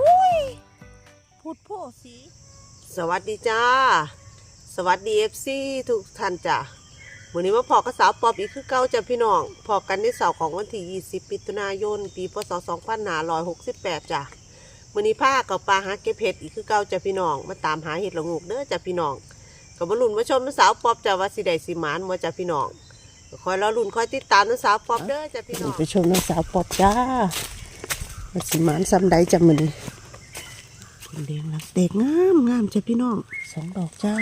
หุยพูดโพ่สีสวัสดีจ้า สวัสดีเอฟซีทุกท่านจ้ะวันนี้มาพอกับสาวปอบอีกคือเก้าจ้ะพี่น้องพอกันในเสาร์ของวันที่ 20มิถุนายน ปีพศ2568จ้ะวันนี้ผ้ากับปลาหาเก็บเห็ดอีกคือเก้าจ้ะพี่น้อง มาตามหาเห็ดละงูกเด้อจ้ะพี่น้องกับบรุนมาชมสาวปอบจ้ะว่าสิได้สิหมานมาจ้ะพี่น้องคอยรอลุนคอยติดตามน้องสาวปอบเด้อจ้ะพี่น้องไปชมน้องสาวปอบจ้าสิหมานซ้ำใดจ้ะมือน คนเลี้ยงรักเด็กงามงามจ้ะพี่น้องสองดอกจ้า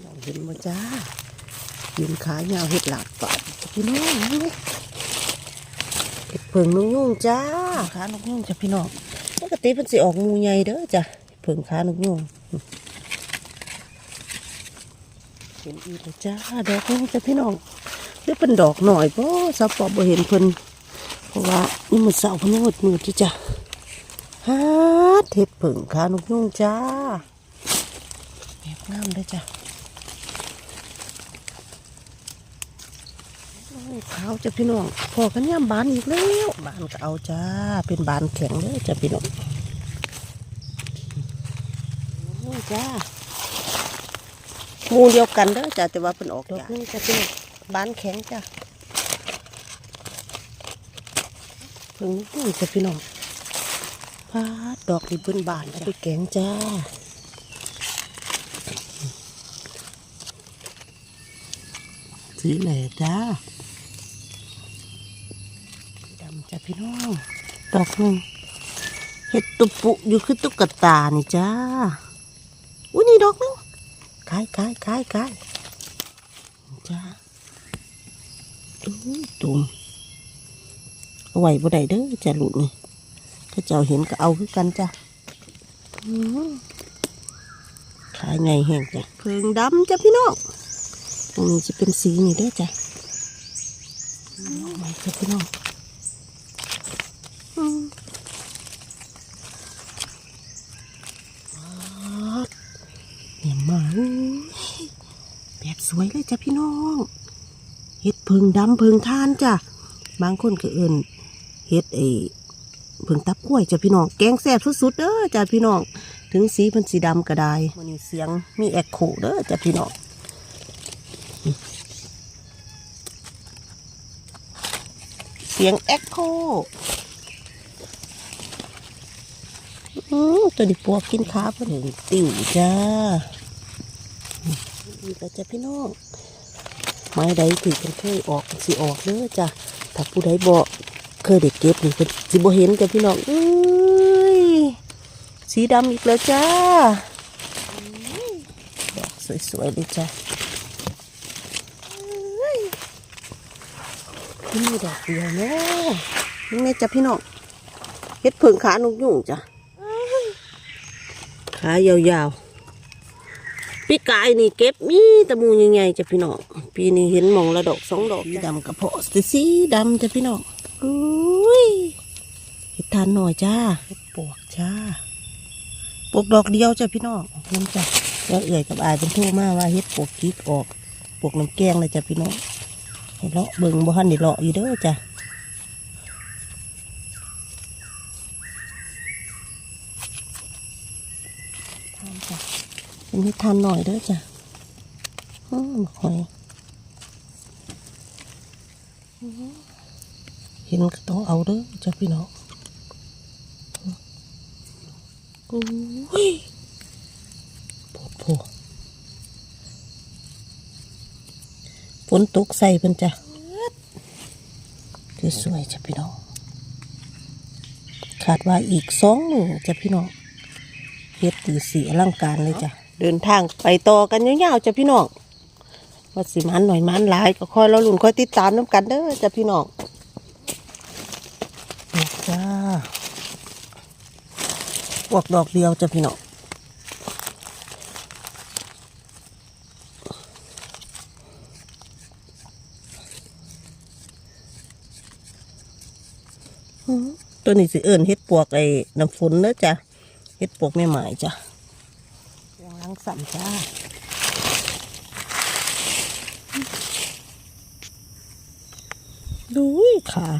เราเห็นมาจ้ายืนขายาวเห็ดหลาดปาดจ้ะพี่น้องนี่เห็ดเผิงนกยุ่งจ้าขานกยุ่งจ้ะพี่น้องปกติมันสิออกงูใหญ่เด้อจ้ะเผิงขานกยุ่งเห็นอีกแล้วจ้าดอกนึงจ้ะพี่น้องเดี๋ยวเป็นดอกหน่อยเพราะสับปอบบ่เห็นเพิ่น ราะว่านี่มันเสาร์มันยังมืดมืดที่จ้ะฮัดเห็ดผึ่งขานกยุ่งจ้าแบบงามเลยจ้ะโอ้ยขาวจะพี่น้องพอกันย่ำบานอีกแล้วบานก็เอาจ้า เป็นบานแข็งเลยจ้ะพี่น้องนี่จ้าหมูเดียวกันเด้อจ้ะแต่ว่าเป็นออกดอกนี่จะพี่น้องบานแข็งจ้ะ เพิ่งนี่จะพี่น้องพาดดอกริบบิ้นบานไปแกงจ้าสีแหล่จ้าดำจ้าพี่น้องดอกหนึ่งเห็ดตุปุอยู่คือตุ๊กตานี่จ้าอุ้ยนี่ดอกนึงขายขายขายขายจ้าอุ้ยตุ่ม เอาไว้บ่ได้เด้อจ้ะลูกนี่ถ้าเจ้าเห็นก็เอาคือกันจ้ะขายไงแห้งจ้ะเพิงดำจ้ะพี่น้องตรงนี้จะเป็นสีนี่เด้อจ้ะเอาไว้จ้ะพี่น้องอืมว้าวเนี่ยมาแบบสวยเลยจ้ะพี่น้องเห็ดเพิงดำเพิงทานจ้ะบางคนก็เอื่น เฮ็ดไอ้เพิ่งตับกล้วยจ้ะพี่น้อง แกงแซ่บสุดๆเด้อจ้ะพี่น้อง ถึงสีเพิ่นสีดำก็ได้มันนี้เสียงมีแอคโคเด้อจ้ะพี่น้องเสียงแอคโคอือตัวนี้ปวกกินขาเพิ่นติ่วจ้านี่ก็จ้ะพี่น้อง ไม้ใดที่เพิ่นเคยออกสิออกเด้อจ้ะถ้าผู้ใดบ่ เคยได้เก็บนี่เพิ่นสิบ่เห็นจ้ะพี่น้องเอ้ยสีดำอีกแล้วจ้าดอกสวยๆเลยจ้ะนี่ดอกเดียวเนาะนี่แม่จ้ะพี่น้องเฮ็ดเพิ่งขานกยุ่งจ้ะขายาวๆปีกายนี่เก็บมีตะมูยังไงจ้ะพี่น้องปีนี้เห็นมองละดอกสองดอกสีดำกระเพาะสีดำจ้ะพี่น้อง อุ้ยเห็ดทานหน่อยจ้าเห็ดปวกจ้าปวกดอกเดียวจ้ะพี่น้องเห็นจ้ะแล้วเอื่อยกับอายเป็นทั่วมากว่าเห็ดปวกกิ๊กออกปวกน้ำแกงเลยจ้ะพี่น้องให้เลาะเบิ่งบ่ทันได้เลาะอยู่เด้อจ้ะทานจ้ะเป็นให้ทานหน่อยเด้อจ้ะอืมหอยอืม เห็นก็ต้องเอาเด้อจ้ะพี่น้องอุ้ยโผโผฝนตกใส่เพิ่นจ้ะคือสวยจ้ะพี่น้องขาดว่าอีกสองหนึ่งจ้ะพี่น้องเฮ็ดตีสีอลังการเลยจ้ะเดินทางไปต่อกันยาวๆจ้ะพี่น้องว่าสิมันหน่อยมันหลายก็คอยเราหลุนคอยติดตามน้ำกันเด้อจ้ะพี่น้อง นี่จ้าพวกดอกเดียวจ้ะพี่น้องอื้อตัวนี้สิเอิญเฮ็ดปวกไอ้น้ำฝนเด้อจ้ะเฮ็ดปวกแม่หมายจ้ะยังล้างสัมจ้าดูยค่ะ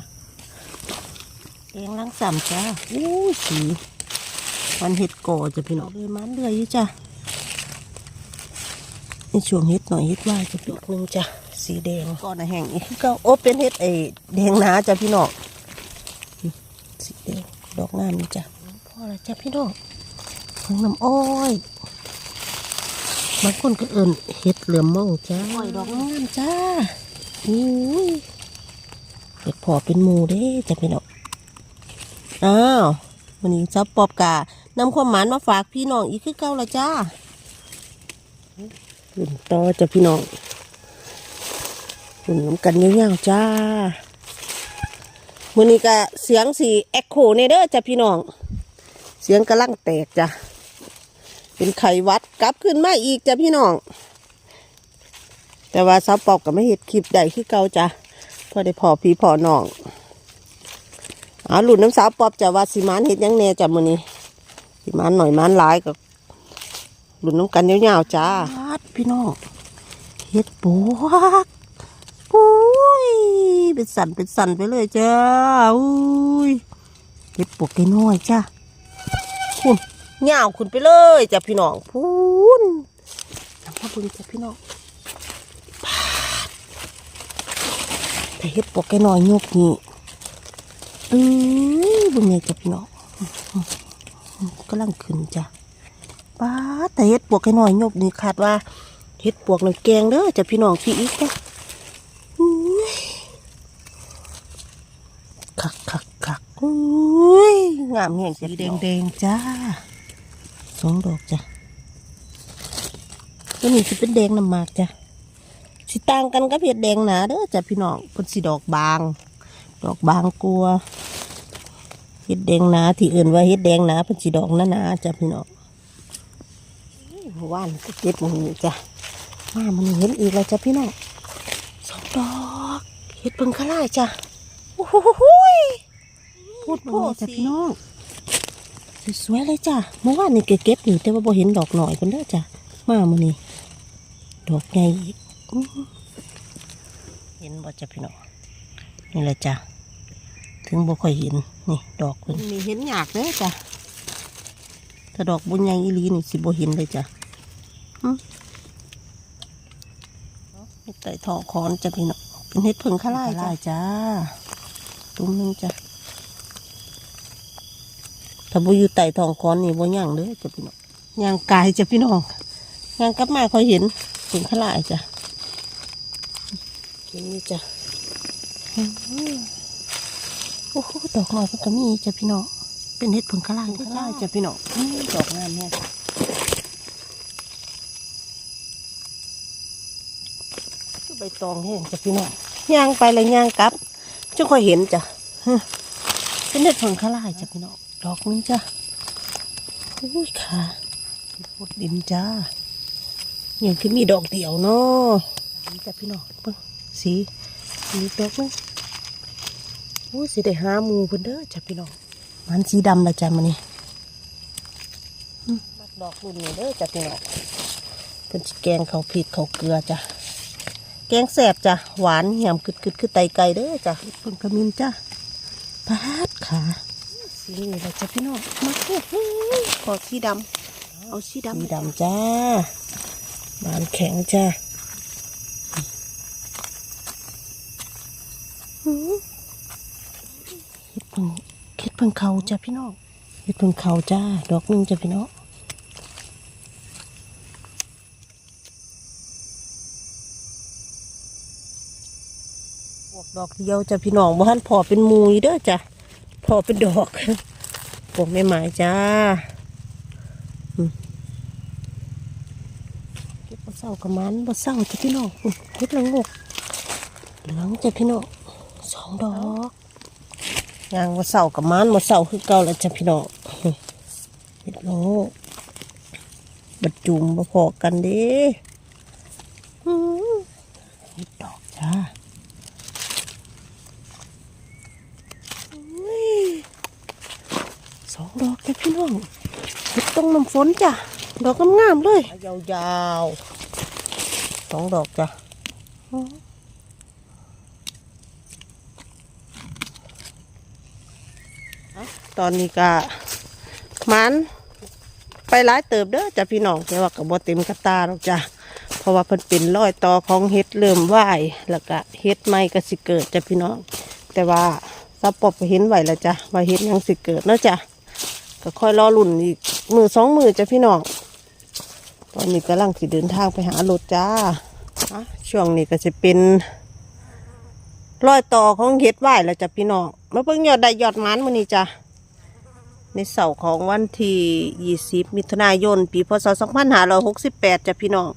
แกงล้างสัมจ้าอู้สีมันเห็ดก่อจ้ะพี่น้องเลยมันเรื่อยอยู่จ้ะในช่วงเห็ดหน่อยเห็ดว่าจะดอกหนึ่งจ้ะสีแดงก้อนแห้งอีกคือเก็โอ้เป็นเห็ดไอ้แดงหนาจ้ะพี่น้องอืมสีแดงดอกงามนี่จ้ะพอแล้วจ้ะพี่น้องของน้ำอ้อยบางคนก็เอิญเห็ดเหลือมมองจ้าอ้อยดอกงามจ้าอุ้ยเห็ดพอเป็นหมูเด้จ้ะพี่น้อง อ้าววันนี้ซับปอบกานำความหมานมาฝากพี่น้องอีกคือเก่าละจ้าหุ่นต่อจ้ะพี่น้องหุ่นน้ำกันเงี้ยวๆจ้าวันนี้ก็เสียงสีเอ็กโคเนเด้อจ้ะพี่น้อง เสียงกระลังแตกจ้ะเป็นไขวัดกลับขึ้นมาอีกจ้ะพี่น้อง แต่ว่าซับปอบก็ไม่เห็ดคลิปใดคือเก่าจ้ะพอได้พอพี่พอน้อง อ่าหลุดน้ำสาวปอบจะว่าสิมานเห็ดหยังแน่จ้ะมื้อนี้สิมานหน่อยมานหลายกับหลุดน้ำกันยาวๆจ้าพี่น้องเห็ดปวกปุ้ยเป็นสันเป็นสันไปเลยจ้าอุ้ยเห็ดปวกน้อยๆจ้าคุณยาวคุณไปเลยจ้ะพี่น้องพูนน้ำมาเบึงจ้ะพี่น้องปาดแต่เห็ดปวกน้อยๆยกนี่ เอ้ยบุญใหญ่จ้ะพี่น้องกำลังขึ้นจ้ะป้าดแต่เฮ็ดปวกไอ้หน่อยยกนี่คาดว่าเฮ็ดปวกหน่อยแกงเด้อจ้ะพี่น้องพี่อีกจ้ะอุ้ยคักคักคักอุ้ยงามแห่งสีแดงแดงๆจ้าสองดอกจ้ะตัวนี้สิเป็นแดงน้ำหมากจ้ะสิต่างกันกับเห็ดแดงหนาเด้อจ้ะพี่น้องเพิ่นสิดอกบาง ดอกบางกลัวเห็ดแดงหนาที่อื่นว่าเห็ดแดงหนาเป็นสีดอกนานาจ้ะพี่น้องว่านก็เก็บมือจ้ะมามันเห็นอีกแล้วจ้ะพี่น้องสองดอกเห็ดเพิ่งขลาจ้ะโอ้โหพูดพูดจ้ะพี่น้องสวยเลยจ้ะเมื่อวานนี่เก็บอยู่แต่ว่าบ่เห็นดอกหน่อยคนเด้อจ้ะมามันนี่ดอกใหญ่เห็นบ่จ้ะพี่น้อง นี่แหละจ้ะ ถึงบ่ค่อยเห็น นี่ ดอกมันมีเห็นหยากเลยจ้ะถ้าดอกบุญใหญ่อีหลีนี่สิบ่เห็นเลยจ้ะหึเฮ็ดไต่ทองคอนจ้ะพี่น้องเป็นเห็ดเพิ่งข้าไล่จ้ะจ้าตุ้มหนึงจ้ะถ้าบ่อยู่ไต่ทองคอนนี่บ่ย่างเลยจ้ะพี่น้องย่างกายจ้ะพี่น้องย่างกลับมาค่อยเห็นเพิ่งข้าไล่จ้ะนี่จ้ะ โอ้โหดอกน้อยเพิ่ก็มีจ้ะพี่น้องเป็นเห็ดผลกระลางด้วยจ้าจ้ะพี่น้องดอกงามแม่ใบตองแห้งจ้ะพี่น้องย่างไปเลยย่างกลับจะค่อยเห็นจ้ะเป็นเห็ดผลกระลางจ้ะพี่น้องดอกนึงจ้ะอุ้ยค่ะพดดินจ้าอย่างคือมีดอกเดียวเนาะจ้ะพี่น้องสีสีดอกนึง อ้ยสิได้หาหมูเพิ่นเด้อจ้ะพี่น้องมันสีดำละจ้ะมันนี่อืมมักดอกรุ่นนี้เด้อจ้ะพี่น้องเพิ่นสิแกงเขาวพริกเขาวเกลือจ้ะแกงแสบจ้ะหวานเหี่ยมกึดกึดคือไตไก่เด้อจ้ะเพิ่นขมิ้นจ้ะปาดขาสีนี่ละจ้ะพี่น้องมาเฮ้ยขอสีดำเอาสีดำสีดำจ้าบานแข็งจ้ะอืม เห็ดเพิ่ง เพิ่งเขาจ้ะพี่น้องเห็ดเพิ่งเขาจ้า ดอกหนึงจ้ะพี่น้องออกดอกเดียวจ้ะพี่น้องบ้านพอเป็นมูยเด้อจ้ะพอเป็นดอกปลูกไม่หมายจ้าเก็บบ่เศร้ากับมันบ่เศร้าจ้ะพี่น้องอืมเห็ดละงกเหลืองจ้ะพี่น้องสองดอก ยางมาเสากับมันมาเสาคือเก่าแล้วจ้ะพี่น้องเห็ดโลบัดจุ่มมาพอกันเด้อื้อเห็ดดอกจ้าอุ้ยสองดอกจ้ะพี่น้องเห็ดตรงน้ำฝนจ้ะ ดอกงามๆเลย ยาวๆสองดอกจ้ะ ตอนนี้ก็มันไปหลายเติบเด้อจ้ะพี่น้องแต่ว่าก็บ่เต็มกระตาหรอกจ้ะเพราะว่าเพิ่นเป็นรอยต่อของเฮ็ดเริ่มไหวแล้วก็เฮ็ดใหม่ก็สิเกิดจ้ะพี่น้อง แต่ว่าซับปอบเห็นไหวแล้วจ้ะว่าเฮ็ดยังสิเกิดเนาะจ้ะก็ค่อยรอลุ่นอีกมือสองมือจ้ะพี่น้องตอนนี้กำลังสิเดินทางไปหารถจ้าช่วงนี้ก็จะเป็นรอยต่อของเฮ็ดไหวแล้วจ้ะพี่น้องมาเบิ่งยอดได้ยอดมันมื้อนี้จ้ะ ในเสาร์ของวันที่20มิถุนายน ปีพศ2568จ้ะพี่น้อง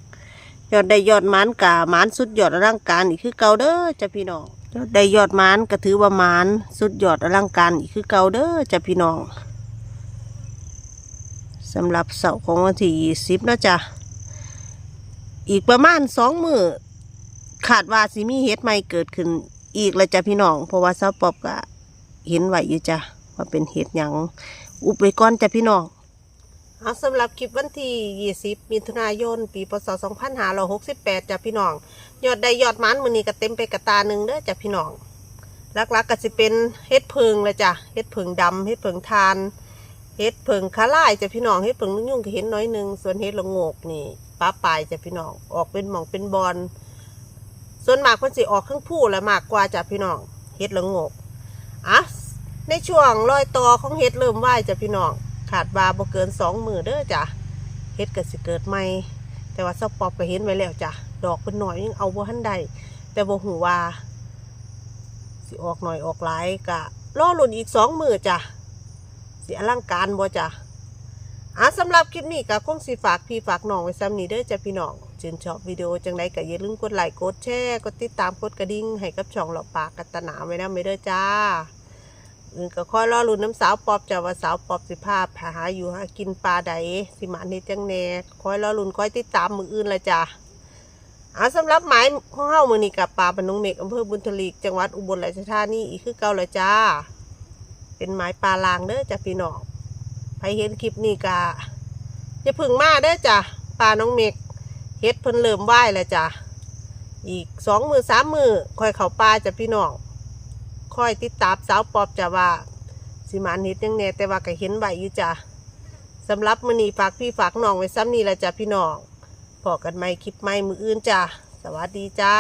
ยอดได้ยอดมันกะหมันสุดยอดอลังการอีกคือเก่าเด้อจ้ะพี่น้องยอดได้ยอดมันก็ถือว่ามันสุดยอดอลังการอีกคือเก่าเด้อจ้ะพี่น้องสำหรับเสาร์ของวันที่20นะจ้ะอีกประมาณสองมือขาดว่าสิมีเฮ็ดใหม่เกิดขึ้นอีกแล้วจ้ะพี่น้อง เพราะว่าซาปอบก็เห็นไหวอยู่จ้ะว่าเป็นเห็ดหยัง อุบไว้ก่อนจ้ะพี่น้องเอาสำหรับคลิปวันที่ 20 มิถุนายน ปีพศ 2568จ้ะพี่น้อง ยอดได้ยอดมันมือนี้ก็เต็มไปกระตาหนึ่งเด้อจ้ะพี่น้องลักๆก็จะเป็นเฮ็ดเพิงเลยจ้ะเฮ็ดเพิงดำเฮ็ดเพิงทานเฮ็ดเพิงคาล่ายจ้ะพี่น้องเฮ็ดเพิงนุ่งยุ่งก็เห็นน้อยหนึ่งส่วนเฮ็ดละโงกนี่ป้าปลายจ้ะพี่น้องออกเป็นหมองเป็นบอลส่วนมากเพิ่นสิออกเครื่องผู้และมากกว่าจ้ะพี่น้องเฮ็ดละโงกอะ ในช่วงรอยต่อของเฮ็ดเริ่มไหวจ้ะพี่น้องขาดบาบ่เกินสองมือเด้อจ้ะเฮ็ดเก็สิเกิดใหม่แต่ว่าสปอบก็เห็นไว้แล้วจ้ะดอกเป็นหน่อยยังเอาบ่ทันได้แต่บ่หูว่าสิออกหน่อยออกหลายกะรอหลุนอีกสองมือจ้ะสิอลังการบ่จ้ะอะสำหรับคลิปนี้ก็คงสิฝากพี่ฝากน้องไว้ซ้ำนี้เด้อจ้ะพี่น้องชื่นชอบวิดีโอจังไดก็อย่าลืมกดไลค์กดแชร์กดติดตามกดกระดิ่งให้กับช่องหลอกปากกัตนาไว้นะไม่เด้อจ้า ก็ค่อยรอรุ่นน้ำสาวปอบจะว่าสาวปอบสิภาพหาอยู่หากินปลาใดสิมาเนจังแน่ค่อยรอรุ่นค่อยติดตามมืออื่นละจ้ะอาสำหรับหมายของเฮามือนี้กับปลาบรรนงเมกอำเภอบุญทลีกจังหวัดอุบลราชธานีอีกคือเก่าลยจ้า เป็นหมายปลาลางเด้อจ้ะพี่น้องใครเห็นคลิปนี้กะจะพึ่งมาเด้อจ้ะปลาน้องเมกเฮ็ดเพิ่นเริ่มไหวแล้วจ้ะอีกสองมือสามมือคอยเข้าปลาจ้ะพี่น้อง คอยติดตามสาวปอบจะว่าสิมานิดยังแน่แต่ว่าก็เห็นไว้อยู่จ้ะสำหรับมือนีฝากพี่ฝากน้องไว้ซ้ำนี่ละจ้ะพี่น้องพอกันไหมคลิปใหม่มืออื่นจ้ะสวัสดีจ้า